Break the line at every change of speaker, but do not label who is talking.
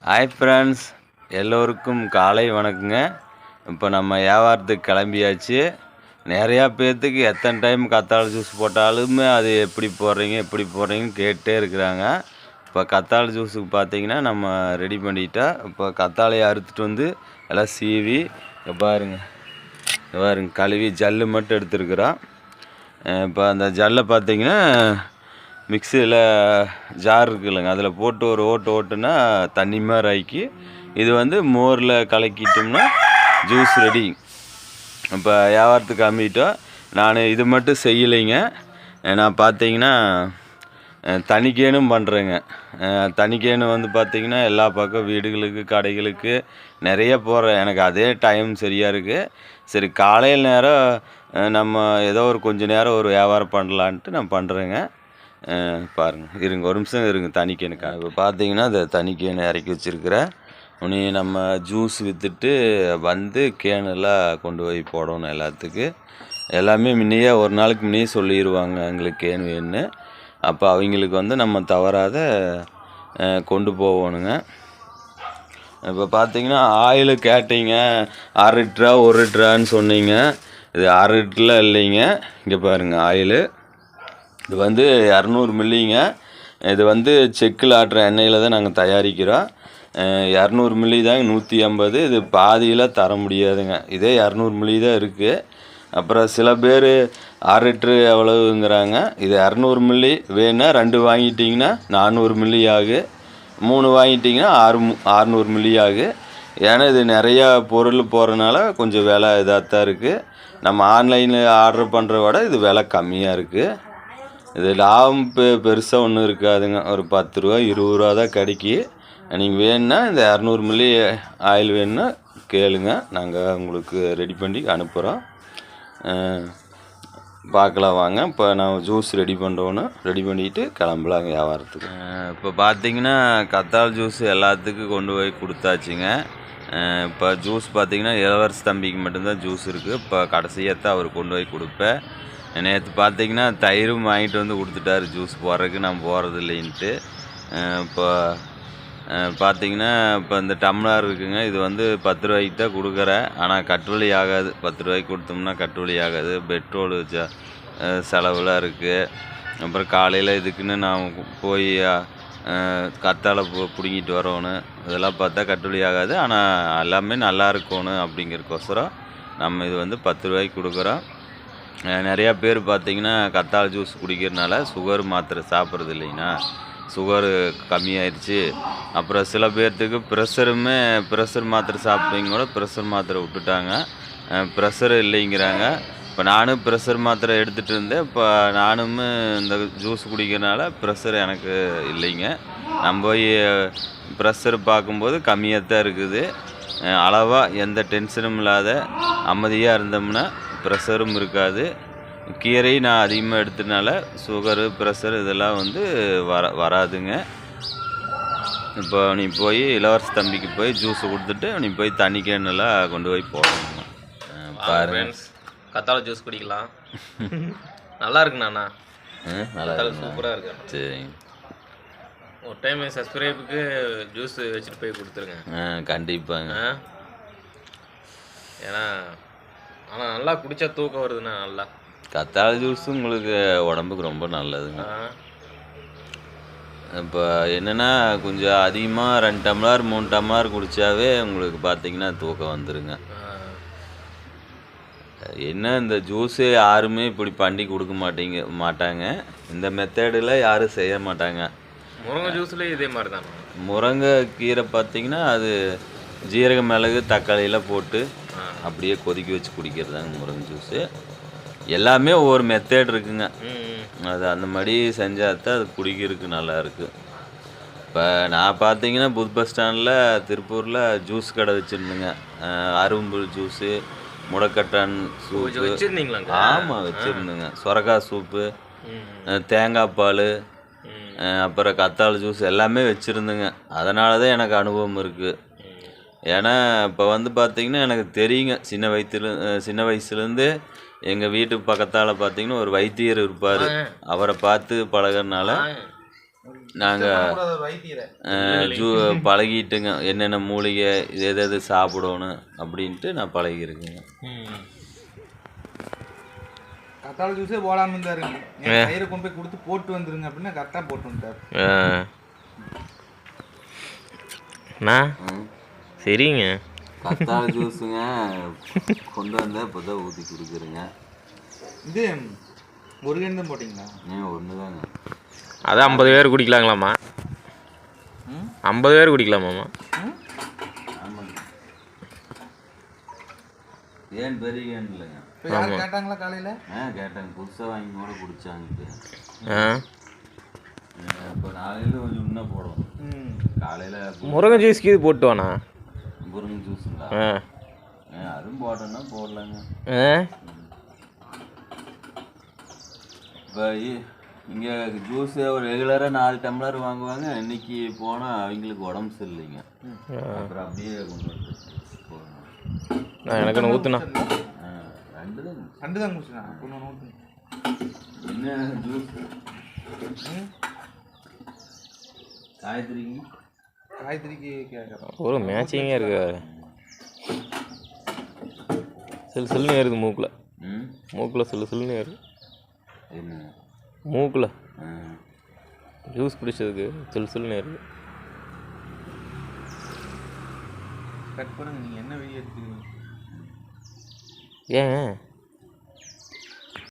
Hi friends எல்லோருக்கும் காலை வணக்கங்க. இப்போ நம்ம வியாபாரத்துக்கு கிளம்பியாச்சு. நிறையா பேர்த்துக்கு எத்தனை டைம் கத்தாழை ஜூஸ் போட்டாலுமே அது எப்படி போடுறீங்க எப்படி போடுறீங்கன்னு கேட்டே இருக்கிறாங்க. இப்போ கத்தாழை ஜூஸுக்கு பார்த்தீங்கன்னா நம்ம ரெடி பண்ணிட்டா இப்போ கத்தாழையை அறுத்துட்டு வந்து எல்லாம் சீவி பாருங்க. பாருங்க கழுவி ஜல்லு மட்டும் எடுத்துருக்குறோம் இப்போ அந்த ஜல்லை பார்த்தீங்கன்னா மிக்சியில் ஜார் இருக்குல்லங்க. அதில் போட்டு ஒரு ஓட்டு ஓட்டுனா தண்ணி மாதிரி ஆக்கி இது வந்து மோரில் கலக்கிட்டோம்னா ஜூஸ் ரெடி இப்போ வியாபாரத்துக்கு அம்பிட்டோம் நான் இது மட்டும் செய்யலைங்க. நான் பார்த்தீங்கன்னா தனிக்கேனும் பண்ணுறேங்க தனிக்கேனு வந்து பார்த்தீங்கன்னா எல்லா பக்கம் வீடுகளுக்கு கடைகளுக்கு நிறைய போகிறேன் எனக்கு அதே டைம் சரியாக இருக்குது சரி காலையில் நேரம் நம்ம ஏதோ ஒரு கொஞ்சம் நேரம் ஒரு வியாபாரம் பண்ணலான்ட்டு நான் பண்ணுறேங்க பாருங்கள் இருங்க ஒரு நிமிஷம் இருங்க தனிக்கேனுக்கா இப்போ பார்த்தீங்கன்னா அதை தனிக்கேனு இறக்கி வச்சுருக்கிறேன் உனி நம்ம ஜூஸ் விற்றுட்டு வந்து கேனெல்லாம் கொண்டு போய் போடணும் எல்லாத்துக்கு. எல்லாமே முன்னையே ஒரு நாளுக்கு முன்னையே சொல்லிடுவாங்க எங்களுக்கு கேன் வேணும்னு. அப்போ அவங்களுக்கு வந்து நம்ம தவறாத கொண்டு போகணுங்க. இப்போ பார்த்தீங்கன்னா ஆயில் கேட்டீங்க அரை லிட்ரா ஒரு லிட்ரான்னு சொன்னீங்க. இது அரை லிட்டரில் இல்லைங்க. இங்கே பாருங்கள் ஆயிலு இது வந்து இரநூறு மில்லிங்க. இது வந்து செக்கில் ஆட்டுற எண்ணெயில் தான் நாங்கள் தயாரிக்கிறோம். இரநூறு மில்லி தாங்க நூற்றி ஐம்பது. இது பாதியில் தர முடியாதுங்க. இதே இரநூறு மில்லி தான் இருக்குது அப்புறம் சில பேர் அரை லிட்ரு எவ்வளவுங்கிறாங்க. இது இரநூறு மில்லி வேணா ரெண்டு வாங்கிட்டிங்கன்னா நானூறு மில்லி ஆகும் மூணு வாங்கிட்டிங்கன்னா ஆறு ஆறுநூறு மில்லி ஆகும் ஏன்னா இது நிறையா பொருள் போகிறனால கொஞ்சம் விலை இதாக தான் இருக்குது நம்ம ஆன்லைனில் ஆர்டர் பண்ணுறத விட இது விலை கம்மியாக இருக்குது இது லாபம் பெ பெருசாக ஒன்றும் இருக்காதுங்க. ஒரு பத்து ரூபா இருபது ரூபா தான் கிடைக்கி. நீங்கள் வேணும்னா இந்த இரநூறு மில்லி ஆயில் வேணும்னா கேளுங்க. நாங்கள் உங்களுக்கு ரெடி பண்ணி அனுப்புகிறோம் பார்க்கலாம் வாங்க. இப்போ நான் ஜூஸ் ரெடி பண்ணுறோன்னு ரெடி பண்ணிட்டு கிளம்பலாங்க வியாபாரத்துக்கு. இப்போ பார்த்தீங்கன்னா கத்தால் ஜூஸ் எல்லாத்துக்கும் கொண்டு போய் கொடுத்தாச்சுங்க. இப்போ ஜூஸ் பார்த்தீங்கன்னா இளவரசு தம்பிக்கு மட்டும்தான் ஜூஸ் இருக்குது இப்போ கடைசியாக தான் அவர் கொண்டு போய் கொடுப்பேன். நேற்று பார்த்தீங்கன்னா தயிரும் வாங்கிட்டு வந்து கொடுத்துட்டாரு. ஜூஸ் போடுறதுக்கு நான் போகிறது இல்லைன்ட்டு இப்போ பார்த்தீங்கன்னா இப்போ இந்த டம்ளர் இருக்குங்க. இது வந்து பத்து ரூபாய்க்கு தான் கொடுக்குறேன். ஆனால் கட்டுவலி ஆகாது. பத்து ரூபாய்க்கு கொடுத்தோம்னா கட்டுவலி ஆகாது. பெட்ரோலு ஜ செலவுலாம் இருக்குது அப்புறம் காலையில் இதுக்குன்னு நான் போய் கத்தாழை பு பிடுங்கிட்டு வரணும். இதெல்லாம் பார்த்தா கட்டுவலி ஆகாது. ஆனால் எல்லாமே நல்லா இருக்கணும் அப்படிங்கிறக்கோசரம் நம்ம இது வந்து பத்து ரூபாய்க்கு கொடுக்குறோம். நிறையா பேர் பார்த்தீங்கன்னா கத்தாழை ஜூஸ் குடிக்கிறனால சுகர் மாத்திரை சாப்பிட்றது இல்லைங்கண்ணா. சுகரு கம்மியாயிருச்சு. அப்புறம் சில பேர்த்துக்கு ப்ரெஷருமே ப்ரெஷர் மாத்திரை சாப்பிட்டீங்க கூட ப்ரெஷர் மாத்திரை விட்டுட்டாங்க. ப்ரெஷர் இல்லைங்கிறாங்க. இப்போ நானும் ப்ரெஷர் மாத்திரை எடுத்துகிட்டு இருந்தேன். இப்போ நானும் இந்த ஜூஸ் குடிக்கிறனால ப்ரெஷர் எனக்கு இல்லைங்க. நம்ம போய் ப்ரெஷர் பார்க்கும்போது கம்மியாக தான் இருக்குது அளவாக எந்த டென்ஷனும் இல்லாத அமைதியாக இருந்தோம்னா ப்ரெஷரும் இருக்காது. கீரை நான் அதிகமாக எடுத்தனால சுகரு ப்ரெஷர் இதெல்லாம் வந்து வர வராதுங்க. இப்போ நீ போய் இளவரச தம்பிக்கு போய் ஜூஸ் கொடுத்துட்டு நீ போய் தண்ணி கேனெல்லாம் கொண்டு போய் போடணும். பாருங்க.
கத்தாழை ஜூஸ் குடிக்கலாம். நல்லா இருக்குண்ணா.
நல்லா.
சூப்பராக இருக்கு.
சரி
ஒரு டைம் சப்ஸ்கிரைபுக்கு ஜூஸ் வச்சுட்டு போய் கொடுத்துருங்க.
ஆ கண்டிப்பாங்க.
ஏன்னா ஆனால் நல்லா குடிச்சா தூக்கம் வருதுண்ணா நல்லா.
கத்தாழை ஜூஸ் உங்களுக்கு உடம்புக்கு ரொம்ப நல்லதுங்க. இப்போ என்னென்னா கொஞ்சம் அதிகமாக ரெண்டு டம்ளர் மூணு டம்ளர் குடித்தாவே உங்களுக்கு பார்த்தீங்கன்னா தூக்கம் வந்துருங்க.
ஆ.
என்ன இந்த ஜூஸு யாருமே இப்படி பண்ணி கொடுக்க மாட்டீங்க மாட்டாங்க. இந்த மெத்தடில் யாரும் செய்ய மாட்டாங்க.
முருங்கை ஜூஸ்லேயும் இதே மாதிரி தானே
முருங்கை கீரை பார்த்தீங்கன்னா அது ஜீரக மிளகு தக்காளியெல்லாம் போட்டு. அப்படியே கொதிக்க வச்சு குடிக்கிறதாங்க முருங்கை ஜூஸு. எல்லாமே ஒவ்வொரு மெத்தட் இருக்குங்க. அது அந்த மாதிரி செஞ்சால் தான் அது குடிக்கிறதுக்கு நல்லா இருக்கு. இப்போ நான் பார்த்தீங்கன்னா புத் பஸ் ஸ்டாண்டில் திருப்பூரில் ஜூஸ் கடை வச்சுருந்தேங்க. அரும்புல் ஜூஸு முடக்கட்டான் சூப்பு. ஆமாம் வச்சுருந்தேங்க. சொரக்காய் சூப்பு தேங்காய் பால் அப்புறம் கத்தாழை ஜூஸ் எல்லாமே வச்சுருந்தேங்க. அதனால தான் எனக்கு அனுபவம் இருக்குது ஏன்னா இப்போ வந்து பார்த்தீங்கன்னா எனக்கு தெரியுங்க. சின்ன வயசுல அஹ் சின்ன வயசுலேருந்து எங்கள் வீட்டுக்கு பக்கத்தால் பார்த்தீங்கன்னா ஒரு வைத்தியர் இருப்பார். அவரை பார்த்து பழகுறதுனால நாங்கள் ஜூ பழகிட்டுங்க. என்னென்ன மூலிகை இது எது எது சாப்பிடணும் அப்படின்ட்டு நான் பழகியிருக்கேங்க.
ம்.
கத்தாழை ஜூஸே போடாம இருந்தாருங்க. கயிறை கொண்டு போய் கொடுத்து போட்டு வந்துருங்க அப்படின்னா கரெக்டாக போட்டு வந்துட்டார்.
சரிங்க.
கத்தாழை ஜூஸுங்க. கொண்டு வந்தால் இப்போ தான் ஊற்றி கொடுக்குறேங்க.
இது முருகன் தான் போட்டிங்களா?
ஏன் ஒன்று தாங்க
அது ஐம்பது பேர் குடிக்கலாங்களாம்மா?
ம்?
ஐம்பது பேர் குடிக்கலாமாம்மா?
ம்?
ஆமாங்க. ஏன் பெரிய கேன் இல்லைங்க?
இப்போ கேட்டாங்களா காலையில்?
ஆ கேட்டாங்க. புதுசாக வாங்கி கூட குடிச்சாங்க
ஆ?
இப்போ நாளையில் கொஞ்சம் இன்னும் போடுவோம்.
ம்.
காலையில்
முருங்கை ஜூஸ்க்கு இது போட்டு வாண்ணா
முருங்கை ஜூஸுங்களா
ஆ.
ஆ, அதுவும் போட்டோன்னா போடலாங்க.
ஆ.
இப்போ இங்கே ஜூஸ் ஒரு ரெகுலராக நாலு டம்ளர் வாங்குவாங்க. இன்னைக்கு போனால் அவங்களுக்கு உடம்பு சரியில்லைங்க. அப்புறம் அப்படியே கொண்டு வந்து
நான் எனக்கு ஊற்றுண்ணா
ஆ, ரெண்டு தான்
ரெண்டு தான் குடிச்சுண்ணா ஒன்று ஊற்றுங்க
என்ன ஜூஸ்
கேட்குறேன்
ஒரு மேட்சிங்காக இருக்கு சிலு சில்லுன்னு ஏறுது மூக்கில். மூக்கில் சிலு சில்லுன்னு ஏறுது. மூக்கில். ஜூஸ் குடிச்சதுக்கு சிலு சில்லுன்னு ஏறுது.
கட் பண்ணுங்க நீங்கள் என்ன வீடியோ எடுத்துக்கிறீங்க
ஏன்?